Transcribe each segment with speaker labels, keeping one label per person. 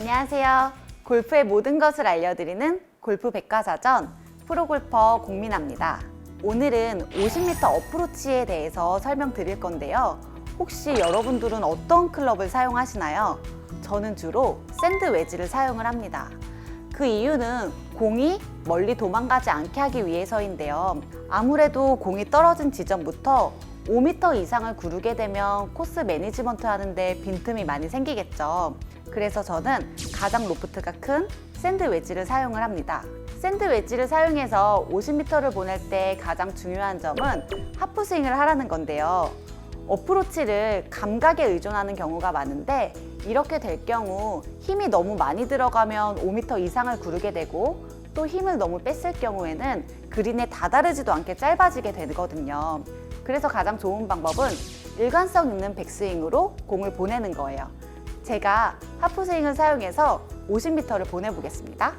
Speaker 1: 안녕하세요. 골프의 모든 것을 알려드리는 골프 백과사전 프로골퍼 공민아입니다. 오늘은 50m 어프로치에 대해서 설명드릴 건데요. 혹시 여러분들은 어떤 클럽을 사용하시나요? 저는 주로 샌드 웨지를 사용을 합니다. 그 이유는 공이 멀리 도망가지 않게 하기 위해서인데요. 아무래도 공이 떨어진 지점부터 5m 이상을 구르게 되면 코스 매니지먼트 하는데 빈틈이 많이 생기겠죠. 그래서 저는 가장 로프트가 큰 샌드 웨지를 사용을 합니다. 샌드 웨지를 사용해서 50m를 보낼 때 가장 중요한 점은 하프 스윙을 하라는 건데요. 어프로치를 감각에 의존하는 경우가 많은데 이렇게 될 경우 힘이 너무 많이 들어가면 5m 이상을 구르게 되고 또 힘을 너무 뺐을 경우에는 그린에 다다르지도 않게 짧아지게 되거든요. 그래서 가장 좋은 방법은 일관성 있는 백스윙으로 공을 보내는 거예요. 제가 하프스윙을 사용해서 50m를 보내보겠습니다.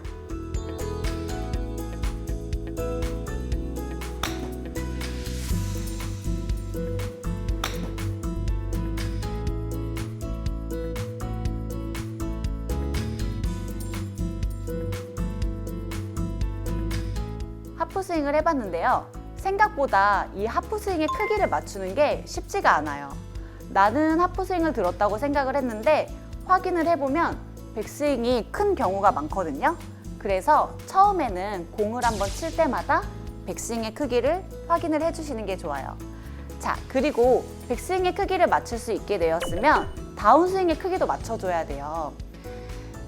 Speaker 1: 하프 스윙을 해봤는데요. 생각보다 이 하프 스윙의 크기를 맞추는 게 쉽지가 않아요. 나는 하프 스윙을 들었다고 생각을 했는데 확인을 해보면 백스윙이 큰 경우가 많거든요. 그래서 처음에는 공을 한번 칠 때마다 백스윙의 크기를 확인을 해주시는 게 좋아요. 자, 그리고 백스윙의 크기를 맞출 수 있게 되었으면 다운스윙의 크기도 맞춰줘야 돼요.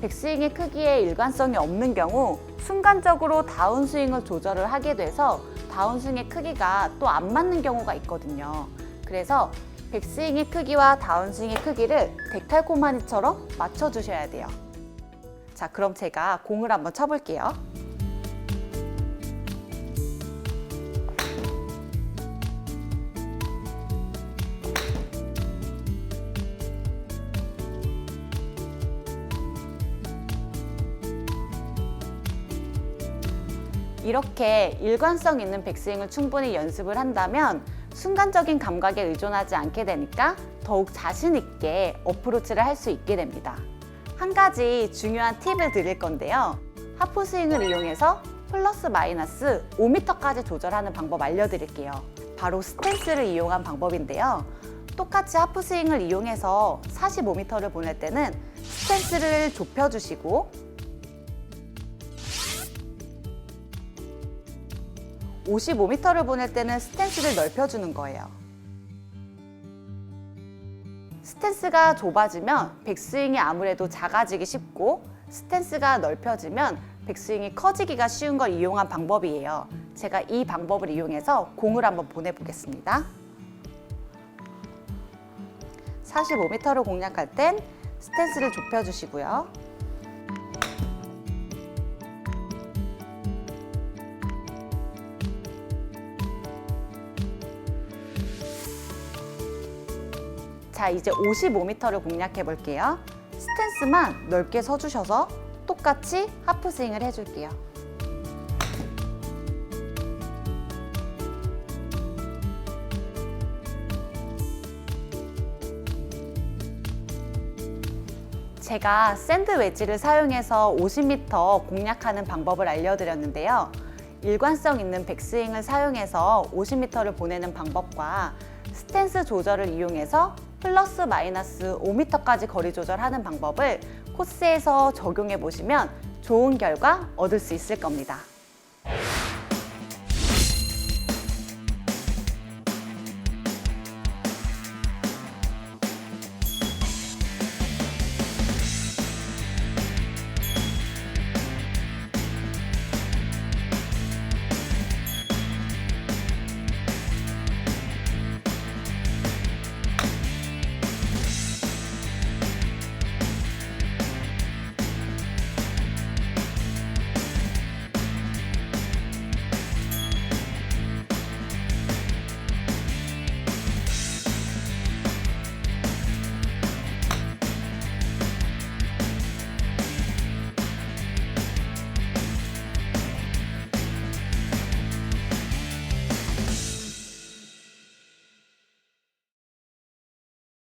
Speaker 1: 백스윙의 크기에 일관성이 없는 경우 순간적으로 다운스윙을 조절을 하게 돼서 다운스윙의 크기가 또 안 맞는 경우가 있거든요. 그래서 백스윙의 크기와 다운스윙의 크기를 덱탈코마니처럼 맞춰주셔야 돼요. 자, 그럼 제가 공을 한번 쳐볼게요. 이렇게 일관성 있는 백스윙을 충분히 연습을 한다면 순간적인 감각에 의존하지 않게 되니까 더욱 자신 있게 어프로치를 할 수 있게 됩니다. 한 가지 중요한 팁을 드릴 건데요. 하프 스윙을 이용해서 플러스 마이너스 5m까지 조절하는 방법 알려드릴게요. 바로 스탠스를 이용한 방법인데요. 똑같이 하프 스윙을 이용해서 45m를 보낼 때는 스탠스를 좁혀주시고 55m를 보낼 때는 스탠스를 넓혀주는 거예요. 스탠스가 좁아지면 백스윙이 아무래도 작아지기 쉽고 스탠스가 넓혀지면 백스윙이 커지기가 쉬운 걸 이용한 방법이에요. 제가 이 방법을 이용해서 공을 한번 보내보겠습니다. 45m를 공략할 땐 스탠스를 좁혀주시고요. 자, 이제 55m를 공략해 볼게요. 스탠스만 넓게 서주셔서 똑같이 하프 스윙을 해줄게요. 제가 샌드 웨지를 사용해서 50m 공략하는 방법을 알려드렸는데요. 일관성 있는 백스윙을 사용해서 50m를 보내는 방법과 스탠스 조절을 이용해서 플러스 마이너스 5m까지 거리 조절하는 방법을 코스에서 적용해 보시면 좋은 결과 얻을 수 있을 겁니다.